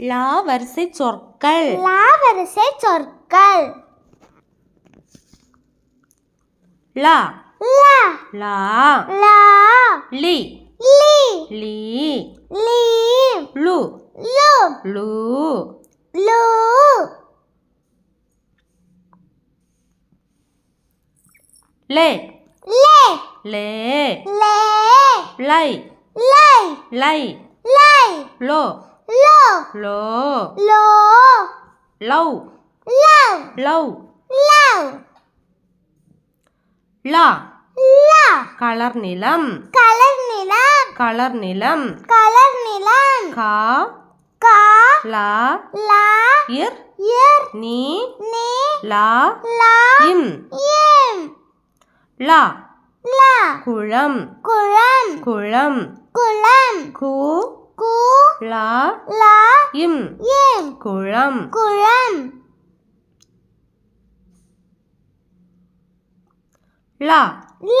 லா வரிசை சொற்கள். லா வரிசை சொற்கள். லா. லா. லா. லா. லி. லி. லீ. லீ. லு. லு. லு. லு. லே. லே. லே. லே. லை. லை. லை. லை. லோ. லோ லோ லவ் லவ் லவ் லவ் லா லா கலர் நிலம் கலர் நிலம் கலர் நிலம் கலர் நிலம் கா கா லா லா இர் இர் நீ நீ லா லா இம் இம் லா லா குளம் குளம் குளம் குளம் கு கு லா லா இம் இம் குளம் குளம் லா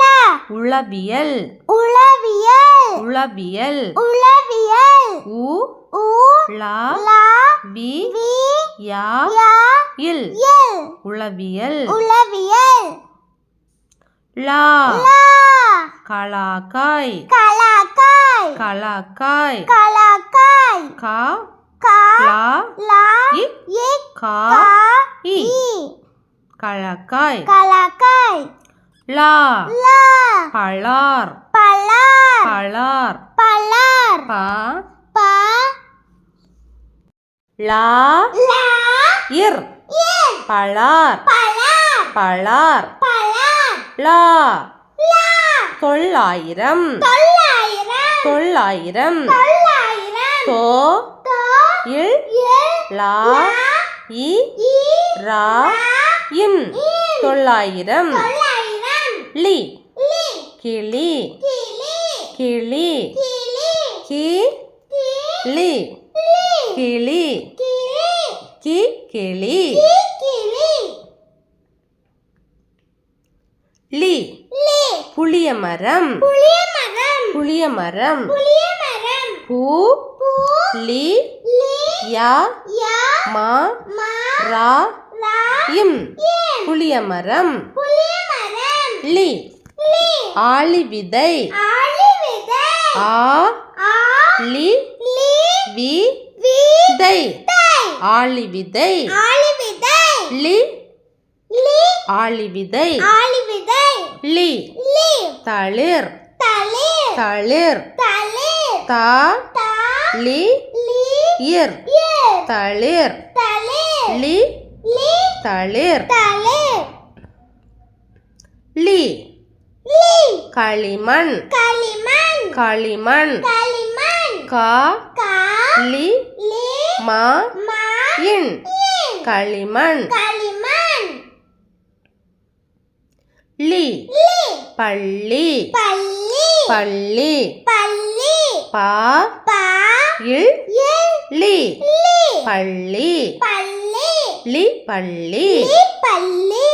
லா உளவியல். உளவியல். உளவியல். உளவியல். உ உ லா லா வி வி யா யா இல். இல். உளவியல். உளவியல். லா லா. கலாக்காய். கலாக்காய். கலாக்காய். கலாக்காய் கா கா லா இ கா இ. கலாக்காய். கலாக்காய். லா லா பளார் பலார் பளார் பலார் பா பா லா லா இர். இர். பளார் பலார் பளார் பலார் லா லா தொள்ளாயிரம். தொள்ளாயிரம். தொள்ளாயிரம். தோ இல் லா இ ரா இம் தொள்ளாயிரம். லி கிளி கிளி கி கி லி கிளி கி கிளி கி லி புளிய மரம். புளிய மரம். புளிய மரம். பூ லி யா யா மா மா ரா ரா இம். இம் புளிய மரம் புளிய மரம் லி லி ஆளி விதை ஆ ஆ லி லி வி தை. ஆளி விதை லி லி ஆளி விதை லி தளிர். தளிர். தளிர். தளிர் தா தா லி லி இர் இர் தளிர் தளிர் லி லி தளிர் தளிர் லி லி களிமண் களிமண் களிமண் களிமண் கா கா லி லி மா மா இன் இன் களிமண் களிமண் லி லி பள்ளி பள்ளி பள்ளி பள்ளி பா பா இல் லி பள்ளி பள்ளி லி பள்ளி பள்ளி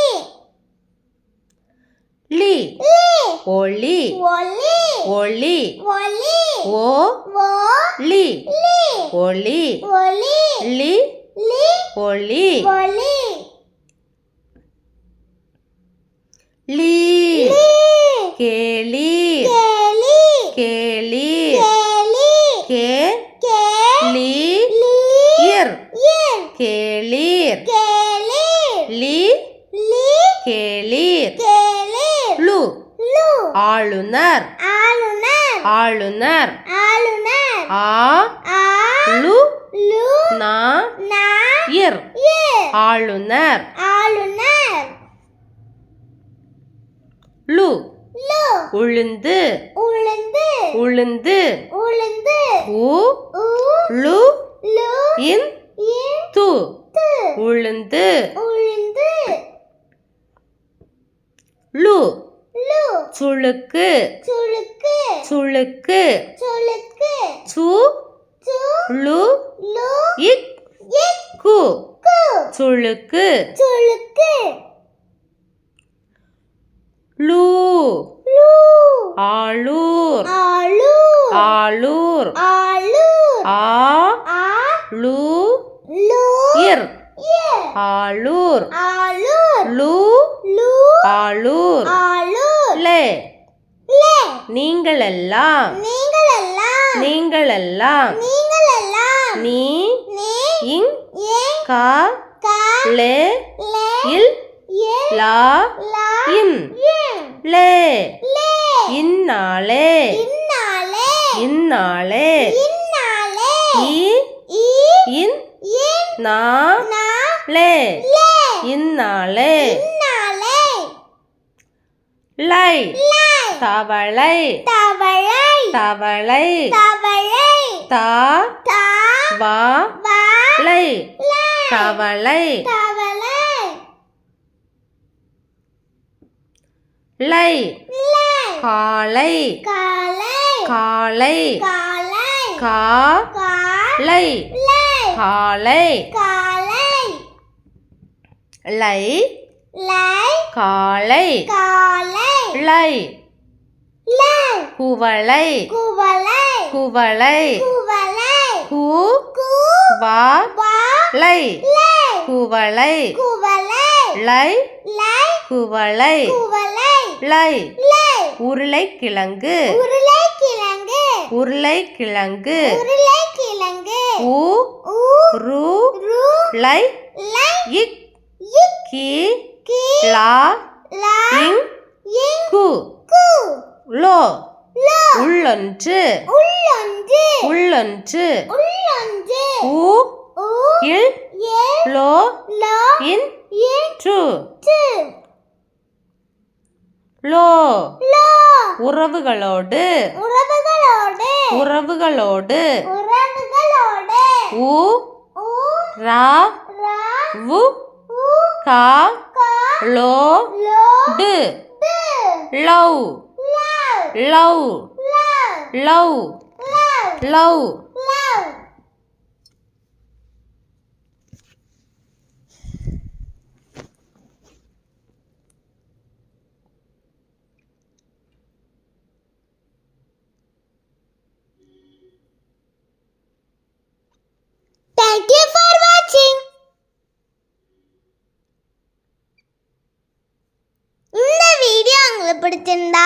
லி ஒளி ஒளி ஒளி ஒளி ஓ ஓ லி ஒளி ஒளி லி லி ஒளி ஒளி லி கேலி கேலி கேலி கேலி கே கே லி லி இர் இர் கேளீர். லி. லி. கேளீர். லு. லு. ஆளுநர். ஆளுநர். ஆ. ஆ. லு. லு. நா. இர். ஆளுநர். ஆளுநர். லு. லு. உளுந்து. உளுந்து. உளுந்து. உளுந்து. உ. லு. லு. இன். து. உளுந்து. உளுந்து. லு. லு. சுளுக்கு. சுளுக்கு. சுளுக்கு. சுளுக்கு. சு. சு. லு. லு. இக். இக். கு. கு. சுளுக்கு. சுளுக்கு. லூ. லு. ஆளூர். ஆளு ஆளூர். ஆளு ஆ. ஆ. லு. இர் ஆளூர். லூ. ஆளூர். லே. நீங்களெல்லாம். நீங்களெல்லாம். நீ. இங். கா. லே. இல். லா. இன். லே. இந்நாளே இந்நாளே இந்நாளே இன். നാളെ ഇന്നാളെ ലൈ തവളൈ തവളൈ തവളൈ തവളൈ லை காலை காலை காலை காலை காலை. காலை. லை. லை. காலை. காலை. லை. லை. குவளை. குவளை. குவளை. குவளை. கு. கு. வா. வா. லை. லை. குவளை. குவளை. லை. லை. குவளை. குவளை. லை. லை. உருளைக்கிழங்கு. உருளைக்கிழங்கு. உருளைக்கிழங்கு. உருளை விலங்கு. ஊ ரூ லை இக் கி லா இங் கு லோ உள்ளொன்று உள்ளொன்று உள்ளொன்று உள்ளொன்று ஊ இல் லோ இன் டு லோ உறவுகளோடு உறவுகளோடு உறவுகளோடு உ ரா வு கா லோ டு லவ் லவ் லவ் லவ் பிடிச்சிருந்தா